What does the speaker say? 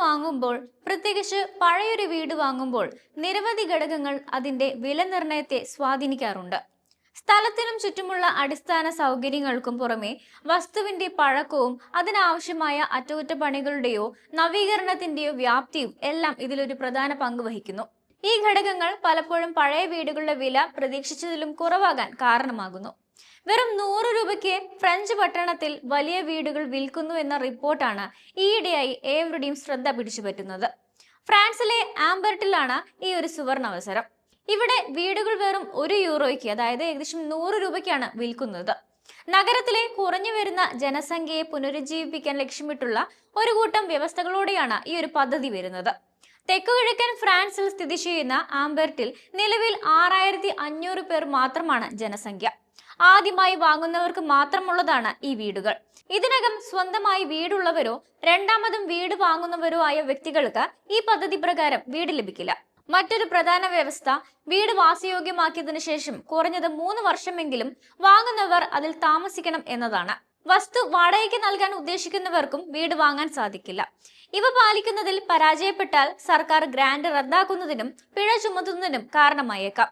വാങ്ങുമ്പോൾ പ്രത്യേകിച്ച് പഴയൊരു വീട് വാങ്ങുമ്പോൾ നിരവധി ഘടകങ്ങൾ അതിന്റെ വില നിർണയത്തെ സ്വാധീനിക്കാറുണ്ട്. സ്ഥലത്തിനും ചുറ്റുമുള്ള അടിസ്ഥാന സൗകര്യങ്ങൾക്കും പുറമെ വസ്തുവിന്റെ പഴക്കവും അതിനാവശ്യമായ അറ്റകുറ്റപ്പണികളുടെയോ നവീകരണത്തിന്റെയോ വ്യാപ്തിയും എല്ലാം ഇതിലൊരു പ്രധാന പങ്ക് വഹിക്കുന്നു. ഈ ഘടകങ്ങൾ പലപ്പോഴും പഴയ വീടുകളുടെ വില പ്രതീക്ഷിച്ചതിലും കുറവാകാൻ കാരണമാകുന്നു. വെറും നൂറ് രൂപയ്ക്ക് ഫ്രഞ്ച് പട്ടണത്തിൽ വലിയ വീടുകൾ വിൽക്കുന്നു എന്ന റിപ്പോർട്ടാണ് ഈയിടെയായി ഏവരുടെയും ശ്രദ്ധ പിടിച്ചു പറ്റുന്നത് ഫ്രാൻസിലെ ആംബർട്ടിലാണ് ഈ ഒരു സുവർണ അവസരം ഇവിടെ വീടുകൾ വെറും ഒരു യൂറോയ്ക്ക് അതായത് ഏകദേശം നൂറ് രൂപയ്ക്കാണ് വിൽക്കുന്നത്. നഗരത്തിലെ കുറഞ്ഞു വരുന്ന ജനസംഖ്യയെ പുനരുജ്ജീവിപ്പിക്കാൻ ലക്ഷ്യമിട്ടുള്ള ഒരു കൂട്ടം വ്യവസ്ഥകളോടെയാണ് ഈ ഒരു പദ്ധതി വരുന്നത്. തെക്കുകിഴക്കൻ ഫ്രാൻസിൽ സ്ഥിതി ചെയ്യുന്ന ആംബർട്ടിൽ നിലവിൽ ആറായിരത്തി അഞ്ഞൂറ് പേർ മാത്രമാണ് ജനസംഖ്യ. ആദ്യമായി വാങ്ങുന്നവർക്ക് മാത്രമുള്ളതാണ് ഈ വീടുകൾ. ഇതിനകം സ്വന്തമായി വീടുള്ളവരോ രണ്ടാമതും വീട് വാങ്ങുന്നവരോ ആയ വ്യക്തികൾക്ക് ഈ പദ്ധതി പ്രകാരം വീട് ലഭിക്കില്ല. മറ്റൊരു പ്രധാന വ്യവസ്ഥ വീട് വാസയോഗ്യമാക്കിയതിനു ശേഷം കുറഞ്ഞത് മൂന്ന് വർഷമെങ്കിലും വാങ്ങുന്നവർ അതിൽ താമസിക്കണം എന്നതാണ്. വസ്തു വാടകയ്ക്ക് നൽകാൻ ഉദ്ദേശിക്കുന്നവർക്കും വീട് വാങ്ങാൻ സാധിക്കില്ല. ഇവ പാലിക്കുന്നതിൽ പരാജയപ്പെട്ടാൽ സർക്കാർ ഗ്രാന്റ് റദ്ദാക്കുന്നതിനും പിഴ ചുമത്തുന്നതിനും കാരണമായേക്കാം.